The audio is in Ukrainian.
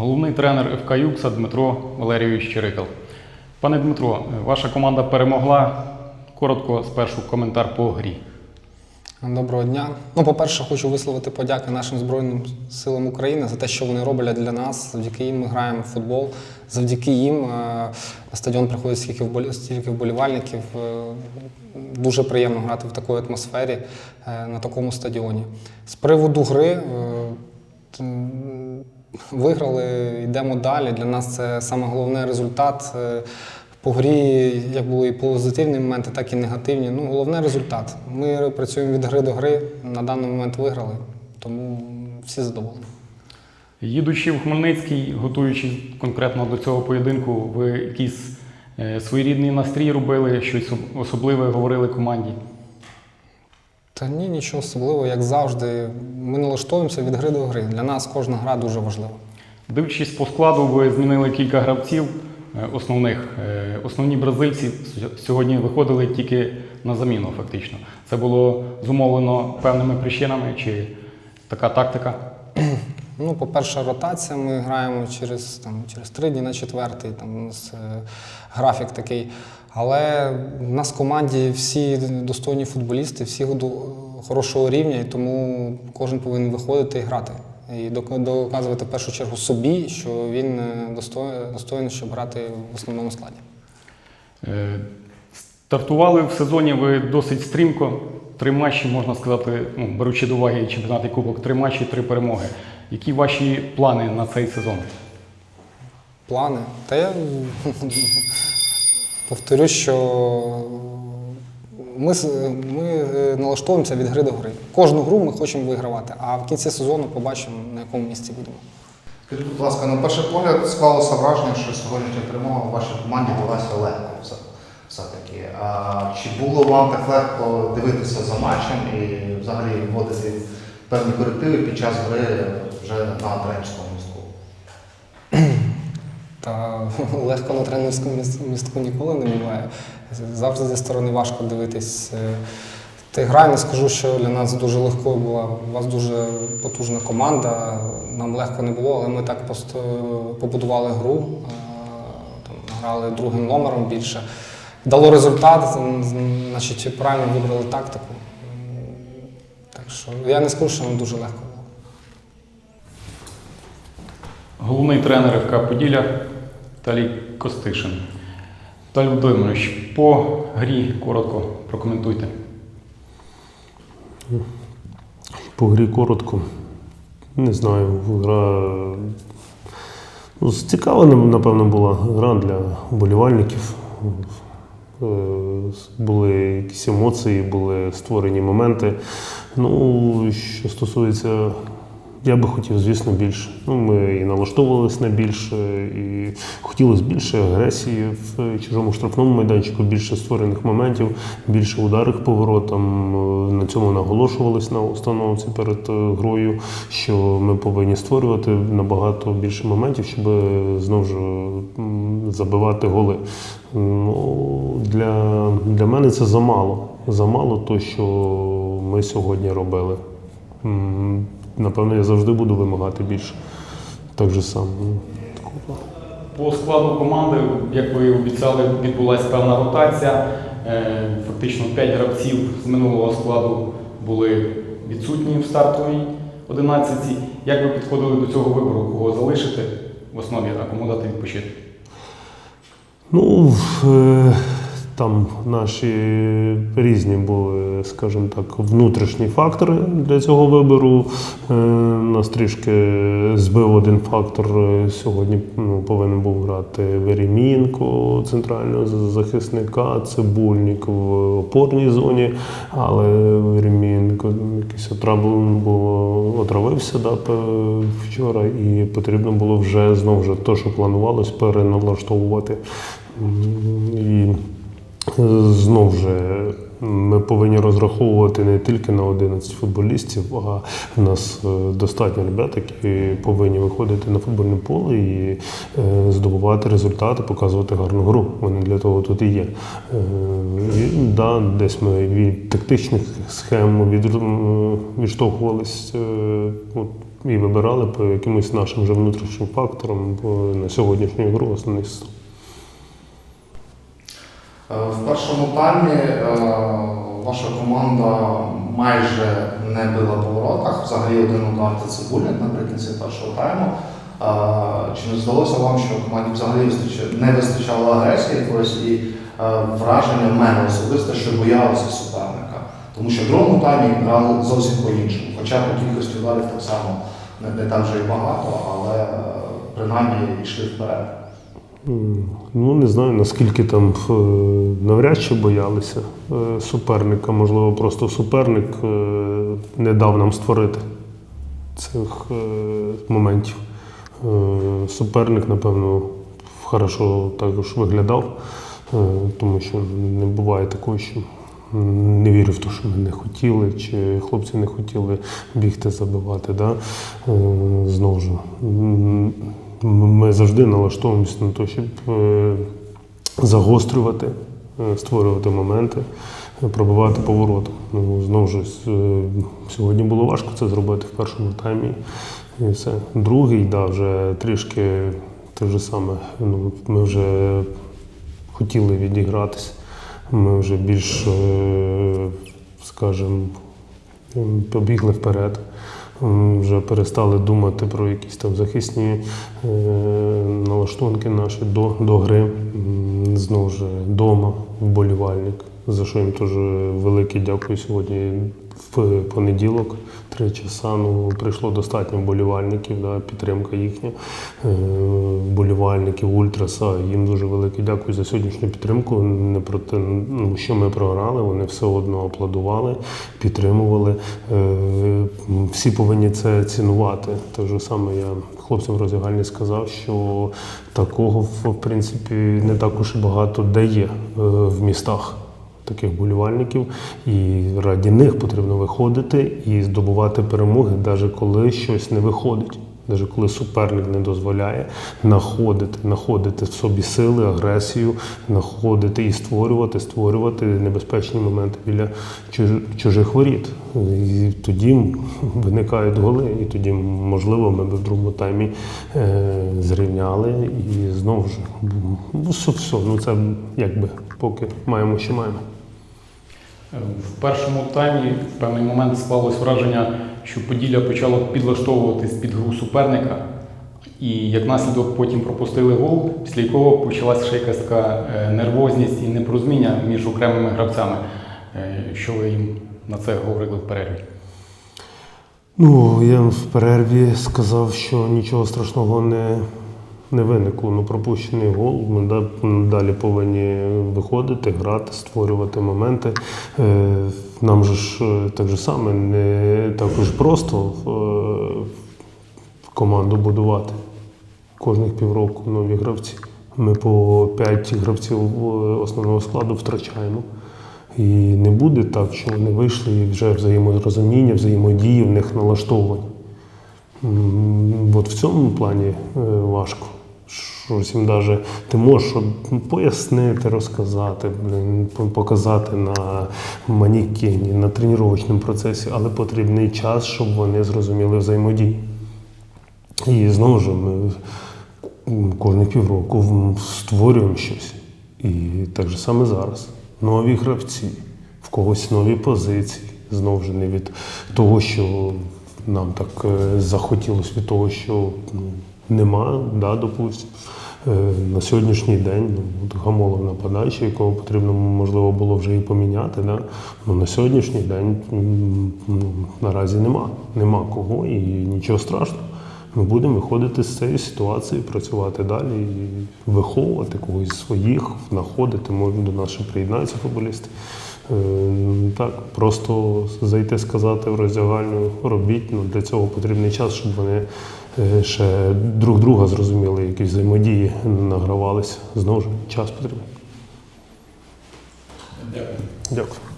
Головний тренер ФК Юкса Дмитро Валерійович Чирикал. Пане Дмитро, ваша команда перемогла. Коротко спершу коментар по грі. Доброго дня. Ну, по-перше, хочу висловити подяки нашим Збройним силам України за те, що вони роблять для нас. Завдяки їм ми граємо в футбол. Завдяки їм е, на стадіон приходить стільки вболівальників. Е, Дуже приємно грати в такій атмосфері е, на такому стадіоні. З приводу гри. Виграли, йдемо далі. Для нас це саме головний результат. Е, По грі як були і позитивні моменти, так і негативні. Ну, головне результат. Ми працюємо від гри до гри. На даний момент виграли, тому всі задоволені. Їдучи в Хмельницький, готуючись конкретно до цього поєдинку, ви якийсь е, своєрідний настрій робили, щось особливе говорили команді. Та ні, нічого особливого, як завжди. Ми налаштовуємося від гри до гри. Для нас кожна гра дуже важлива. Дивлячись по складу, ви змінили кілька гравців е, основних. Е, Основні бразильці сьогодні виходили тільки на заміну, фактично. Це було зумовлено певними причинами чи така тактика. Ну, по-перше, ротація. Ми граємо через, там, через три дні на четвертий, там у нас е, графік такий. Але в нас в команді всі достойні футболісти, всі до хорошого рівня, і тому кожен повинен виходити і грати. І доказувати в першу чергу собі, що він е, достойний, щоб грати в основному складі. Е, Стартували в сезоні ви досить стрімко. Три матчі, можна сказати, ну, беручи до уваги чемпіонат і кубок, три матчі, три перемоги. Які ваші плани на цей сезон? Плани. Та я повторю, що ми, ми е, налаштовуємося від гри до гри. Кожну гру ми хочемо вигравати, а в кінці сезону побачимо, на якому місці будемо. Скажіть, будь ласка, на перший погляд склалося враження, що сьогоднішня перемога в вашій команді далася легко все- все-таки. А чи було вам так легко дивитися за матчем і взагалі вводити певні корективи під час гри вже на тренерському? Та легко на тренерському містку ніколи не буває. Завжди зі сторони важко дивитись. Е, й гра, не скажу, що для нас дуже легкою була. У вас дуже потужна команда. Нам легко не було, але ми так побудували гру, е, там, грали другим номером більше. Дало результат, значить, правильно вибрали тактику. Так що я не скажу, що нам дуже легко Головний тренер ФК Поділля Талій Костишин. Віталій Володимирович, по грі коротко прокоментуйте. По грі коротко. Не знаю, гра. Ну, цікава, напевно, була гра для вболівальників. Е, Були якісь емоції, були створені моменти. Ну, що стосується, я би хотів, звісно, більше. Ну, ми і налаштовувалися на більше, і хотілося більше агресії в чужому штрафному майданчику, більше створених моментів, більше ударів по воротам. Е, На цьому наголошувалось на установці перед е, грою, що ми повинні створювати набагато більше моментів, щоб е, знову ж забивати голи. Ну, для, для мене це замало. Замало то, що ми сьогодні робили. Напевно, я завжди буду вимагати більше. Так же само. ну. По складу команди, як ви обіцяли, відбулася певна ротація. Е, Фактично 5 гравців з минулого складу були відсутні в стартовій 11. Як ви підходили до цього вибору, кого залишити в основі, а кому дати відпочити? Ну, е, там наші різні були, скажімо так, внутрішні фактори для цього вибору. Е, Нас трішки збив один фактор. Е, Сьогодні ну, повинен був грати Веремінко, центрального захисника, Цибульник в опорній зоні, але Веремінко якийсь було, отравився да, вчора, і потрібно було вже знову ж те, що планувалось, переналаштовувати. І Знов же ми повинні розраховувати не тільки на 11 футболістів, а в нас е, достатньо ребят, які повинні виходити на футбольне поле і е, здобувати результати, показувати гарну гру. Вони для того тут і є. Е, і, да, десь ми від тактичних схем від, е, і вибирали по якимось нашим же внутрішнім факторам бо на сьогоднішню гру основний. Е, В першому таймі е, ваша команда майже не била по воротах. Взагалі один удар та цибульник наприкінці першого тайму. Е, Чи не здалося вам, що команді взагалі не вистачало агресії якоїсь і е, враження в мене особисто, що боялися суперника? Тому що в другому таймі грали зовсім по-іншому. Хоча по кількості ударів так само не, не так вже і багато, але е, принаймні йшли вперед. Ну, не знаю, наскільки там е, навряд чи боялися е, суперника. Можливо, просто суперник е, не дав нам створити цих моментів. Суперник, напевно, хорошо також виглядав, тому що не буває такого, що не вірю в те, що ми не хотіли, чи хлопці не хотіли бігти, забивати. Да? Знову ж. Ми завжди налаштовуємося на те, щоб е, загострювати, е, створювати моменти, пробивати поворотом. Ну, знову ж, е, сьогодні було важко це зробити в першому таймі. І все. Другий, да, вже трішки те ж саме. Ну, ми вже хотіли відігратися. Ми вже більш, скажімо, побігли вперед. Вже перестали думати про якісь там захисні е, налаштунки наші до, до гри. Знову ж вдома, вболівальник, за що їм теж велике дякую сьогодні. В понеділок, три часа, ну, прийшло достатньо вболівальників, да, підтримка їхня, е, вболівальників, ультраса. Їм дуже велике дякую за сьогоднішню підтримку. Не про те, ну, що ми програли, вони все одно аплодували, підтримували. Всі повинні це цінувати. Те ж саме я хлопцям в роздягальні сказав, що такого в принципі не також багато де є е, в містах таких болівальників, і раді них потрібно виходити і здобувати перемоги, навіть коли щось не виходить. Навіть коли суперник не дозволяє знаходити, знаходити в собі сили, агресію, знаходити і створювати, створювати небезпечні моменти біля чужих воріт. І тоді виникають голи, і тоді, можливо, ми б в другому таймі е, зрівняли і знову ж ну, все, все, ну це якби поки маємо, що маємо. В першому таймі в певний момент склалось враження, що Поділля почало підлаштовуватись під гру суперника, і як наслідок потім пропустили гол, після якого почалася ще якась така е, нервозність і непорозуміння між окремими гравцями. Е, Що ви їм на це говорили в перерві? Ну, я в перерві сказав, що нічого страшного не, не виникло. Ну, пропущений гол. Ми да- далі повинні виходити, грати, створювати моменти. Е, Нам же ж е, так же саме не також просто е, команду будувати. Кожних півроку нові гравці. Ми по 5 гравців основного складу втрачаємо. І не буде так, що вони вийшли і вже взаєморозуміння, взаємодії в них налаштовані. От в цьому плані важко. Щось їм даже ти можеш пояснити, розказати, показати на манікені, на тренувальному процесі, але потрібний час, щоб вони зрозуміли взаємодію. І знову ж ми кожні півроку створюємо щось. І так же саме зараз. Нові гравці, в когось нові позиції. Знову ж не від того, що нам так е, захотілося, від того, що ну, нема, да, допустимо. Е, На сьогоднішній день ну, Гамолов нападаючий, якого потрібно, можливо, було вже і поміняти. Да? Ну, на сьогоднішній день ну, наразі нема. Нема кого і нічого страшного. Ми будемо виходити з цієї ситуації, працювати далі і виховувати когось своїх, знаходити, може до нас ще приєднаються футболісти. Е, Так, просто зайти сказати в роздягальню робіть. Ну, для цього потрібний час, щоб вони ще друг друга зрозуміли, якісь взаємодії награвалися. Знову ж час потрібен. Дякую. Дякую.